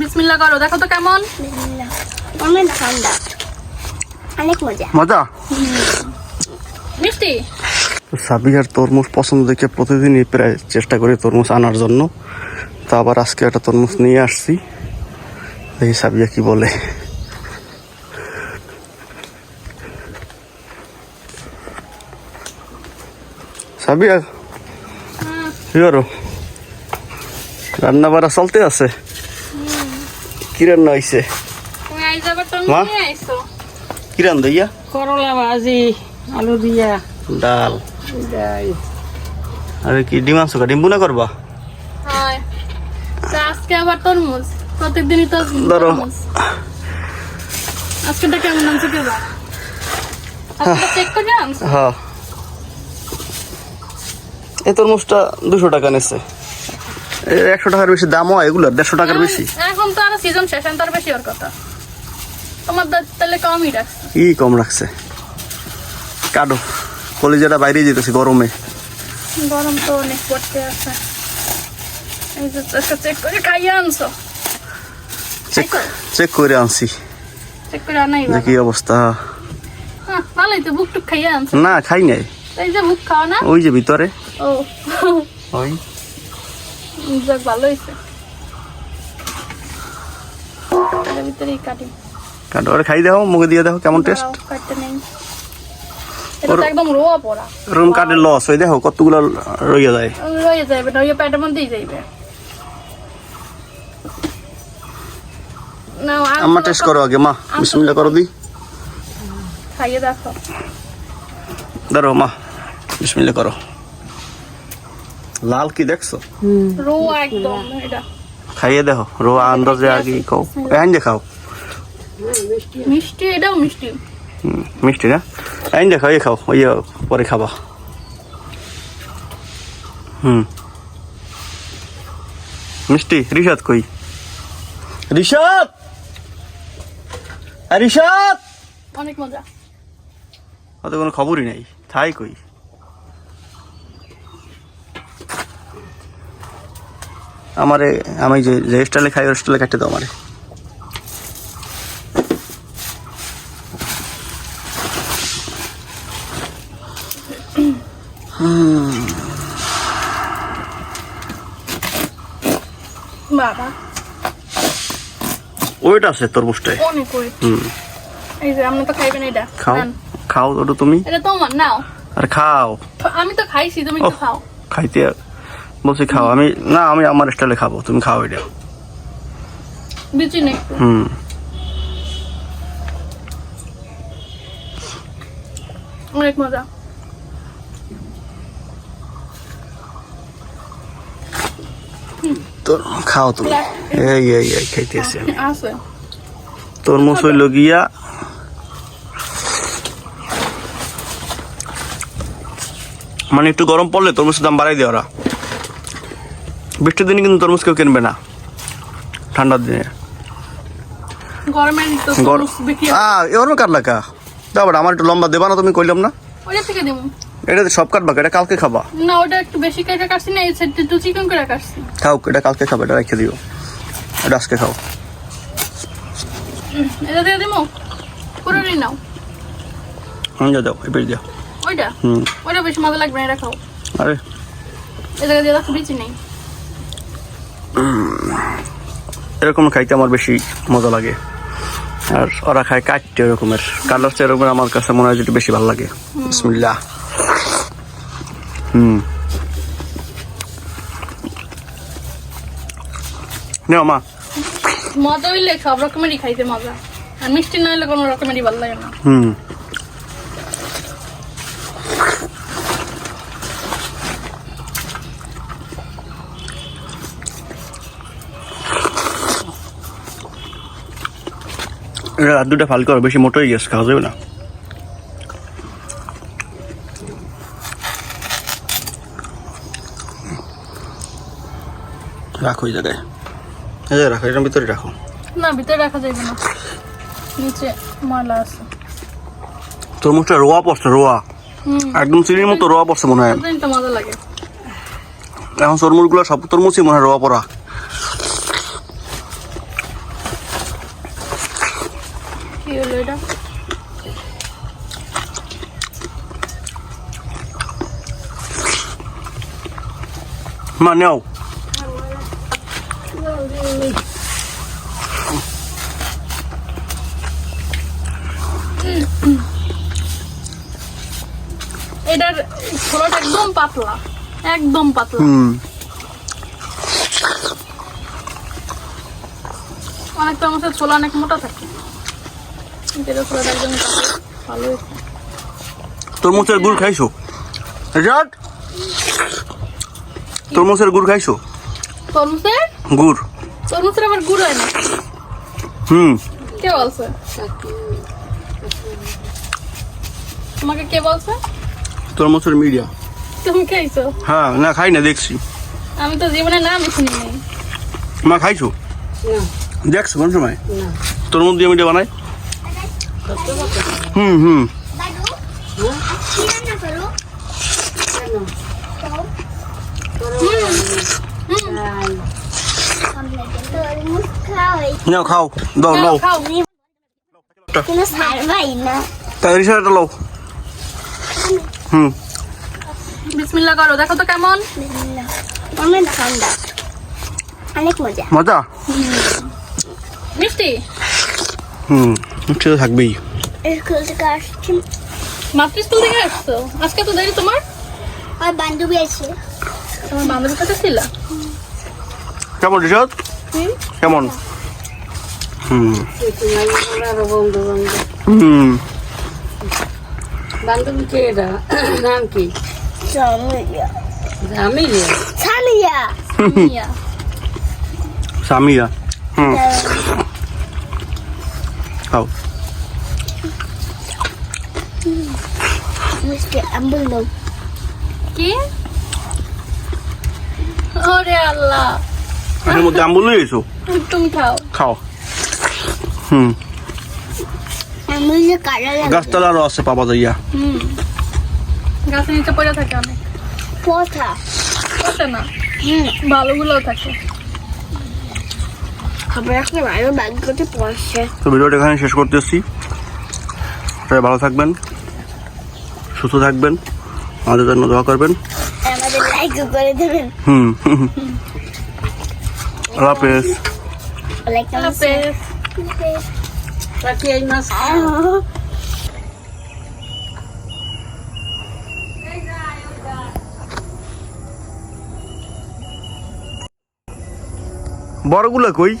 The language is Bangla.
বিসমিল্লাহ করো দেখো তো কেমন। অনেক ঠান্ডা অনেক মজা। মজা? মিষ্টি? সাবিহার তরমুজ পছন্দ দেখে প্রতিদিনই প্রায় চেষ্টা করি তরমুজ আনার জন্য। তো আবার আজকে একটা তরমুজ নিয়ে আসছি। দেখি সাবিয়া কি বলে। সাবিয়া কি করো? রান্না বাড়া চলতে আছে? কি রান্না হয়েছে তুমি আইজ আবার তুমি মা? কি রান্ধা ইয়া করলা ভাজি আলু দিয়া। ডাল। আরে কি ডিম আনছো কা? ডিম বুনা করবা? আজকে আবার তরমুজ। প্রত্যেকদিনই তো ধরো। আজকেটা কেমন আনছো কে হ্যাঁ এই তরমুজটা দুশো টাকা নিচ্ছে একশো টাকার বেশি দাম হয় এগুলো দেড়শো টাকার বেশি। এখন তো আর সিজন শেষ এখন তো আর বেশি ওর কথা। তোমার তাহলে কমই রাখছে। কি কম রাখছে। কাটো কলিজাটা বাইরে যেতেছে গরমে। গরম তো অনেক পড়তে আছে। এই যে চেক করে খাইয়ে আনছো। চেক চেক করে আনছি। চেক করে আনাই কি অবস্থা। হ্যাঁ ভালোই তো বুক টুক খাইয়ে আনছো। না খাই নাই। এই যে বুক খাও না। ওই যে ভিতরে। ও। ওই। যাক ভালো হয়েছে এটার ভিতরেই কাটি। কাটো। খাই দেখো মুখে দিয়ে দেখো কেমন টেস্ট কাটতে নেই। একদম রোয়া পড়া। রুম কাটে লস ওই দেখো কতগুলো রইয়া যায়। রয়ে যাবে না ওই মধ্যেই যাইবে। না টেস্ট করো আগে মা বিসমিল্লা করো দি। খাইয়ে দেখো। ধরো মা বিসমিল্লা করো। লাল কি দেখছ? রোয়া একদম এটা। খাইয়ে দেখো রো আন্দাজে আগে খাও এন যে খাও মিষ্টি এটাও মিষ্টি। মিষ্টি না? এন যে খাও ইয়ে খাও ইয়ে পরে খাবা। হুম। মিষ্টি রিশাদ কই? আ, রিশাদ! অনেক মজা। অত কোনো খবরই নাই। থাই কই? আমারে আমি যে যে স্টাইলে খাই ওই স্টাইলে কাটতে দাও আমারে। বাবা। ওইটা আছে তরমুজটায় অনেক হুম। এই যে আপনি তো খাইবেন এটা। খাও। খাও ওটা তুমি? এটা তোমার নাও। আর খাও। আমি তো খাইছি তুমি ওহ। খাও। খাইতে বলছি খাও আমি না আমি আমার স্টাইলে খাব তুমি খাও এটা। হুম। অনেক মজা। তো খাও তুমি। এই এই এই খাইতেছি আছে। তরমুজ হইল গিয়া। মানে একটু গরম পড়লে তোর তরমুজের দাম বাড়াই দেয় ওরা। বৃষ্টির দিনে কিন্তু তরমুজ কেউ কিনবে না। ঠান্ডার দিনে। গরম লাগা দাও আমার একটু লম্বা দেবা না তুমি কইলাম না? থেকে দেবো। এটা সব কাটবা এটা কালকে খাবা। না ওটা একটু বেশি কেটে কাটছি না এই সাইডটা একটু চিকন করে কাটছি। খাও এটা কালকে খাবা এটা রেখে দিও। এটা আজকে খাও। এটা দিয়ে নাও। হুম যা দাও এবার দাও ওইটা? হুম। বেশি মজা লাগবে না এটা খাও। আরে। এটা দিয়ে বিচি নেই। এরকম খাইতে আমার বেশি মজা লাগে। আর ওরা খায় কাটতে এরকমের। কালার এরকমের আমার কাছে মনে হয় যেটা বেশি ভালো লাগে। বিসমিল্লাহ। হুম। নেও মা। মজা হইলে সব রকমেরই খাইতে মজা। আর মিষ্টি না হলে কোনো রকমেরই ভালো লাগে না। হুম। এটা রাত দুটা ফাল করো বেশি মোটো হয়ে গেছে খাওয়া যাবে না রাখো এই জায়গায় এই জায়গায় রাখো এটার ভিতরে রাখো না ভিতরে রাখা যাবে না। নিচে ময়লা আছে। তরমুজটা রোয়া পড়ছে রোয়া একদম চিনির মতো রোয়া পড়ছে মনে হয়। মজা লাগে। এখন তরমুজগুলো সব তরমুজই মনে হয় রোয়া পড়া কি হলো এটা? মা নেও। এটার ছোলাটা একদম পাতলা একদম পাতলা। হুম। অনেক তরমুজের ছোলা অনেক মোটা থাকে কিন্তু এটা ছোলাটা একদম পাতলা ভালো হয়েছে তরমুজের গুড় খাইছো? রেজাল্ট তরমুজের গুড় খাইছো? তরমুজের গুড়। তরমুজের আবার গুড় হয় না? হুম। কে বলছে? তোমাকে কে বলছে? তরমুজের মিডিয়া। তুমি খাইছো? হ্যাঁ না খাই না দেখছি। আমি তো জীবনে নামই শুনি নাই। মা খাইছো? না। দেখছ কোন সময়? না। তরমুজ দিয়ে মিডিয়া কথা হুম হুম। তাই নাও খাও দাও নাও খাও কোনো সারবাই না। তাড়াতাড়ি সেটা লাও। হুম। বিসমিল্লাহ করো দেখো তো কেমন। অনেক ঠান্ডা। অনেক মজা। মজা? মিষ্টি? হুম। মিষ্টি তো থাকবেই। স্কুল থেকে আসছি। মাতৃ স্কুল থেকে আসছো? আজকে তো দেরি তোমার? আর বান্ধবী আছে। তোমার বান্ধবীর কাছে ছিল? কেমন রিসাদ কেমন? হুম। হুম। বান্ধবী কে এটা? নাম কি? সামিয়া। সামিয়া? মিয়া সামিয়া। হুম। খাও। কি? ওরে আল্লাহ। এর মধ্যে আম্বুল নিয়ে এসো। তুমি খাও। খাও। হুম। গাছতলা আছে পাবা যাইয়া। হুম। গাছের নিচে পড়ে থাকে অনেক। পথা বসে না? হুম। ভালোগুলোও থাকে। খবর রাখলে ভালো ব্যাগ করতে পড়ছে। তো ভিডিওটা এখানে শেষ করতেছি সবাই ভালো থাকবেন সুস্থ থাকবেন আমাদের জন্য দোয়া করবেন। আমাদের লাইক করে দেবেন। হুম আল্লাহ হাফেজ। আল্লাহ হাফেজ। এই বড়গুলা কই?